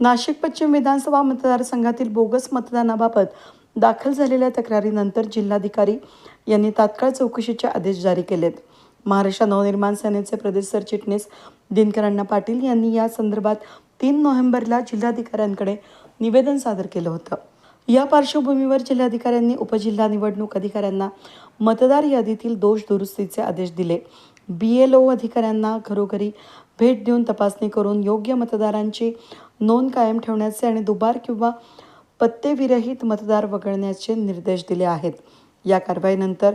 नाशिक पश्चिम विधानसभा मतदारसंघातील बोगस मतदानाबाबत दाखल झालेल्या तक्रारीनंतर जिल्हाधिकारी यांनी तात्काळ चौकशीचे आदेश जारी केलेत. महाराष्ट्र नवनिर्माण सेनेचे प्रदेश सरचिटणीस दिनकर पाटील यांनी या संदर्भात तीन नोव्हेंबरला जिल्हाधिकाऱ्यांकडे निवेदन सादर केलं होतं. या पार्श्वभूमीवर जिल्हाधिकाऱ्यांनी उपजिल्हा निवडणूक अधिकाऱ्यांना मतदार यादीतील दोष दुरुस्तीचे आदेश दिले. बी एल ओ अधिकाऱ्यांना घरोघरी भेट देऊन तपासणी करून योग्य मतदारांची नोंद कायम ठेवण्याचे आणि दुबार किंवा पत्तेविरहित मतदार वगळण्याचे निर्देश दिले आहेत. या कारवाईनंतर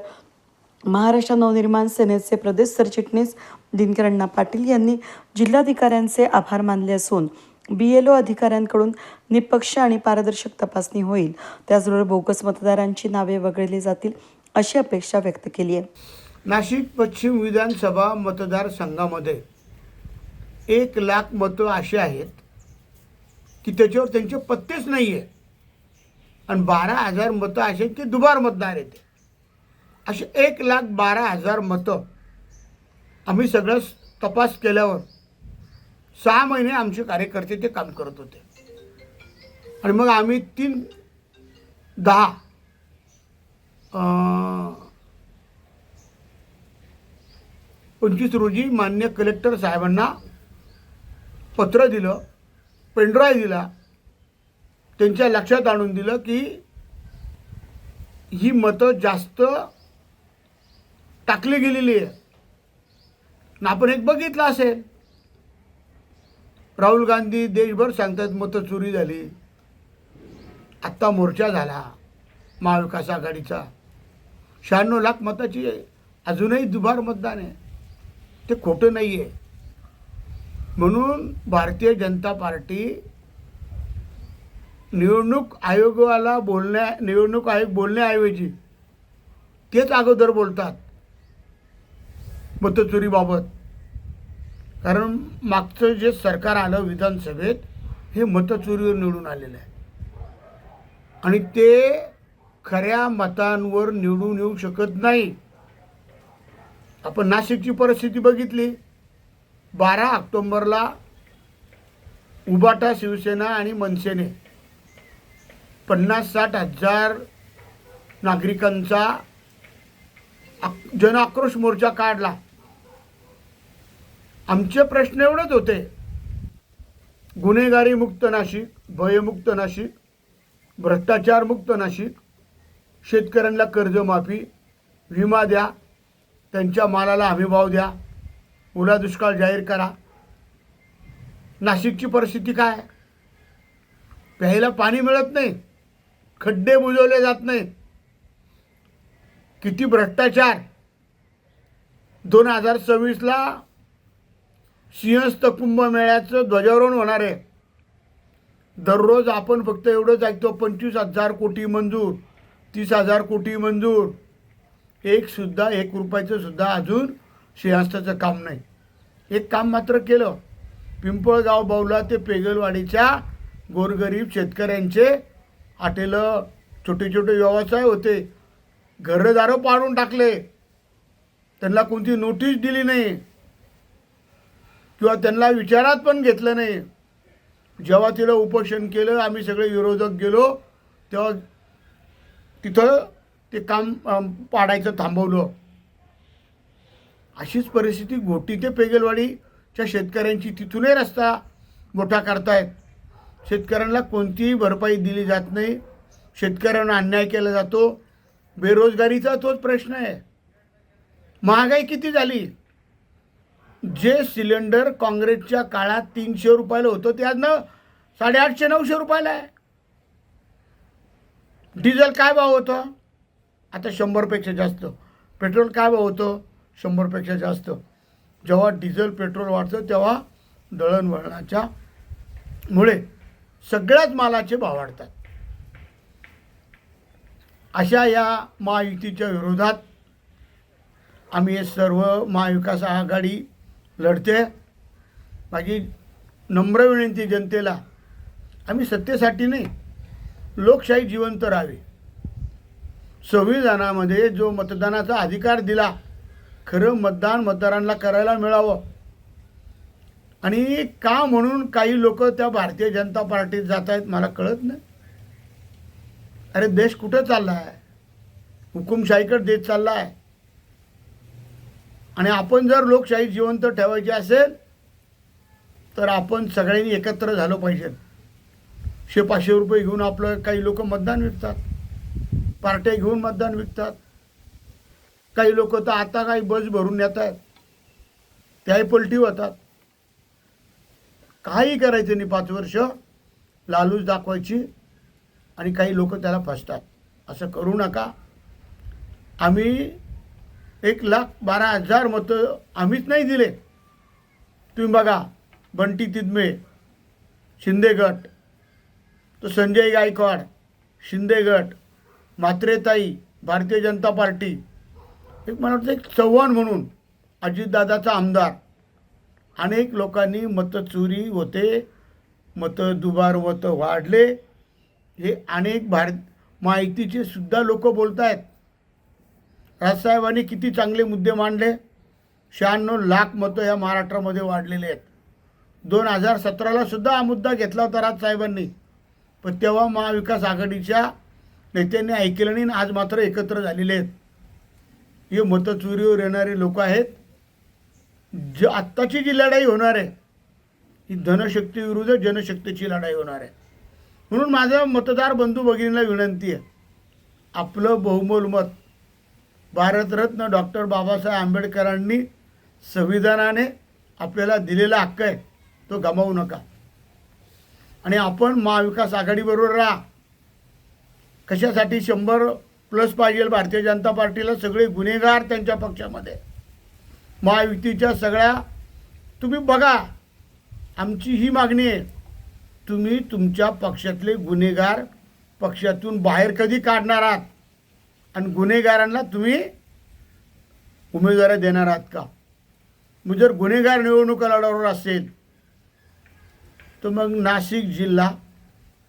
महाराष्ट्र नवनिर्माण सेनेचे प्रदेश सरचिटणीस दिनकर अण्णा पाटील यांनी जिल्हाधिकाऱ्यांचे आभार मानले असून बी एल ओ अधिकाऱ्यांकडून निपक्ष आणि पारदर्शक तपासणी होईल. त्याचबरोबर बोगस मतदारांची नावे वगळली जातील अशी अपेक्षा व्यक्त केली आहे. नाशिक पश्चिम विधानसभा मतदारसंघामध्ये एक लाख मतं अशी आहेत की त्याच्यावर त्यांचे पत्तेच नाही आहे आणि बारा हजार मतं असे की दुबार मतदार येते. असे एक लाख बारा हजार मतं आम्ही सगळं तपास केल्यावर सहा महिने आमचे कार्यकर्ते ते काम करत होते. आणि मग आम्ही तीन दहा पंचवीस रोजी मान्य कलेक्टर साहेबांना पत्र दिलं पेनड्राईव्ह दिला त्यांच्या लक्षात आणून दिलं की ही मतं जास्त टाकली गेलेली आहे ना आपण एक बघितलं असेल. राहुल गांधी देशभर सांगतात मतं चोरी झाली. आत्ता मोर्चा झाला महाविकास आघाडीचा. शहाण्णव लाख मताची अजूनही दुबार मतदान आहे. ते खोटं नाही आहे म्हणून भारतीय जनता पार्टी निवडणूक आयोगाला बोलण्या निवडणूक आयोग बोलण्याऐवजी तेच अगोदर बोलतात मतचोरीबाबत. कारण मागचं जे सरकार आलं विधानसभेत हे मतचोरीवर निवडून आलेलं आहे. आणि ते खऱ्या मतांवर निवडून येऊ शकत नाही. आपण नाशिकची परिस्थिती बघितली. बारा ऑक्टोंबरला उबाटा शिवसेना आणि मनसेने पन्नास साठ हजार नागरिकांचा जन जनआक्रोश मोर्चा काढला. आमचे प्रश्न एवढेच होते. गुन्हेगारी मुक्त नाशिक भयमुक्त नाशिक भ्रष्टाचार मुक्त नाशिक शेतकऱ्यांना कर्जमाफी विमा द्या त्यांच्या मालाला हमीभाव द्या. ओला दुष्काळ जाहीर करा. नाशिकची परिस्थिती काय? प्यायला पाणी मिळत नाही. खड्डे बुजवले जात नाही किती भ्रष्टाचार? दोन हजार सव्वीसला सिंहस्थ कुंभमेळ्याचं ध्वजारोहण होणार आहे. दररोज आपण फक्त एवढंच ऐकतो पंचवीस हजार कोटी मंजूर तीस हजार कोटी मंजूर. एक सुद्धा एक रुपयाचं सुद्धा अजून सिंहस्थाचं काम नाही. एक काम मात्र केलं. पिंपळगाव बावला ते पेगलवाडीच्या गोरगरीब शेतकऱ्यांचे हॉटेलं छोटे छोटे व्यवसाय होते. घरदारं पाडून टाकले. त्यांना कोणती नोटीस दिली नाही. किंवा त्यांना विचारात पण घेतलं नाही. जेव्हा तिला उपोषण केलं आम्ही सगळे विरोधक गेलो तेव्हा तिथं ते काम पाडायचं थांबवलं. अशीच परिस्थिती गोटी ते पेगलवाडीच्या शेतकऱ्यांची तिथूनही रस्ता मोठा करतायत. शेतकऱ्यांना कोणतीही भरपाई दिली जात नाही. शेतकऱ्यांना अन्याय केला जातो. बेरोजगारीचा तोच प्रश्न आहे. महागाई किती झाली? जे सिलेंडर काँग्रेसच्या काळात तीनशे रुपयाला होतं ते आज न साडेआठशे नऊशे रुपयाला आहे. डिझेल काय भाव होतं? आता शंभरपेक्षा जास्त. पेट्रोल काय भाव होतं? शंभरपेक्षा जास्त. जेव्हा डिझेल पेट्रोल वाढतं तेव्हा दळणवळणाच्या मुळे सगळ्याच मालाचे भाव वाढतात. अशा या महायुतीच्या विरोधात आम्ही हे सर्व महाविकास आघाडी लढते माझी नम्र विनंती जनतेला आम्ही सत्तेसाठी नाही लोकशाही जिवंत राहावी. संविधानामध्ये जो मतदानाचा अधिकार दिला खरं मतदान मतदारांना करायला मिळावं. आणि का म्हणून काही लोक त्या भारतीय जनता पार्टीत जात आहेत मला कळत नाही. अरे देश कुठं चालला आहे हुकुमशाहीकडे देश चालला आहे आणि आपण जर लोकशाही जिवंत ठेवायची असेल तर आपण सगळ्यांनी एकत्र झालं पाहिजे. शे पाचशे रुपये घेऊन आपलं काही लोक मतदान विकतात. पार्ट्या घेऊन मतदान विकतात. काही लोक तर आता काही बस भरून येत आहेत त्याही पलटी होतात. काही करायचं नाही पाच वर्ष. लालूच दाखवायची आणि काही लोक त्याला फसतात. असं करू नका. आम्ही एक लाख बारा हजार मतं आम्हीच नाही दिले. तुम्ही बघा बंटी तिदमे शिंदे गट तो संजय गायकवाड शिंदे गट म्हात्रेताई भारतीय जनता पार्टी एक मला वाटतं एक चव्हाण म्हणून अजितदादाचा आमदार. अनेक लोकांनी मतं चोरी होते मतं दुबार मतं वाढले. हे अनेक भारत माहितीचे सुद्धा लोक बोलत आहेत राजसाहेबांनी किती चांगले मुद्दे मांडले. शहाण्णव लाख मतं या महाराष्ट्रामध्ये वाढलेले आहेत. दोन हजार सतराला सुद्धा हा मुद्दा घेतला होता राजसाहेबांनी. पण तेव्हा महाविकास आघाडीच्या नेत्यांनी ऐकलं नाही आणि आज मात्र एकत्र झालेले आहेत. हे मतं चोरीवर येणारे लोक आहेत. ज आत्ताची जी लढाई होणार आहे ही धनशक्ती विरुद्ध जनशक्तीची लढाई होणार आहे. म्हणून माझं मतदार बंधू भगिनीला विनंती आहे आपलं बहुमोल मत भारतरत्न डॉक्टर बाबासाहेब आंबेडकरांनी संविधानाने आपल्याला दिलेला हक्क आहे तो गमावू नका. आणि आपण महाविकास आघाडीबरोबर राहा. कशासाठी शंभर प्लस पाहिजे भारतीय जनता पार्टीला सगळे गुन्हेगार त्यांच्या पक्षामध्ये. महायुतीच्या सगळ्या तुम्ही बघा आमची ही मागणी आहे. तुम्ही तुमच्या पक्षातले गुन्हेगार पक्षातून बाहेर कधी काढणार आहात? आणि गुन्हेगारांना तुम्ही उमेदवारी देणार आहात का? मग जर गुन्हेगार निवडणुका लढवणार असेल तर मग नाशिक जिल्हा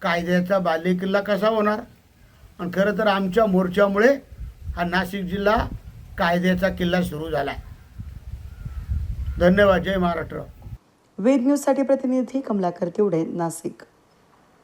कायद्याचा बालेकिल्ला कसा होणार? आणि खरं तर आमच्या मोर्चामुळे हा नाशिक जिल्हा कायद्याचा किल्ला सुरू झाला. आहे धन्यवाद. जय महाराष्ट्र. वेद न्यूजसाठी प्रतिनिधी कमलाकर तिवडे नाशिक.